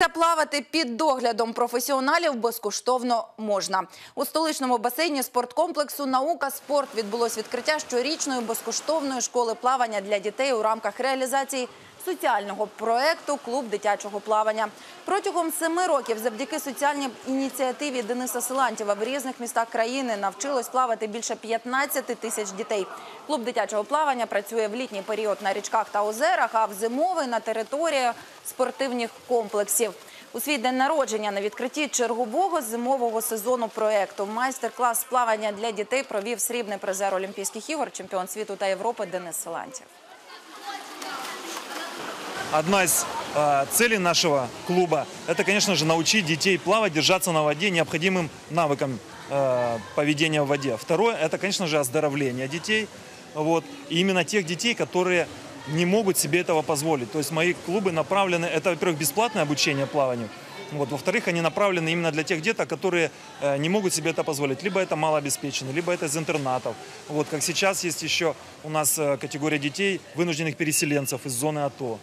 Та плавати під доглядом професіоналів безкоштовно можна. У столичному басейні спорткомплексу Наука спорт відбулось відкриття щорічної безкоштовної школи плавання для дітей у рамках реалізації соціального проекту Клуб дитячого плавання. Протягом семи років завдяки соціальній ініціативі Дениса Силантєва в різних містах країни навчилось плавати більше 15 тисяч дітей. Клуб дитячого плавання працює в літній період на річках та озерах, а в зимовий на території спортивних комплексів. У свій день народження на відкритті чергового зимового сезону проекту майстер-клас плавання для дітей провів срібний призер Олімпійських ігор, чемпіон світу та Європи Денис Силантєв. Одна из э, целей нашего клуба – это, конечно же, научить детей плавать, держаться на воде необходимым навыкам э, поведения в воде. Второе – это, конечно же, оздоровление детей. Вот. И именно тех детей, которые не могут себе этого позволить. То есть мои клубы направлены, это, во-первых, бесплатное обучение плаванию, вот. Во-вторых, они направлены именно для тех деток, которые э, не могут себе это позволить. Либо это малообеспеченные, либо это из интернатов. Вот. Как сейчас есть еще у нас э, категория детей, вынужденных переселенцев из зоны АТО.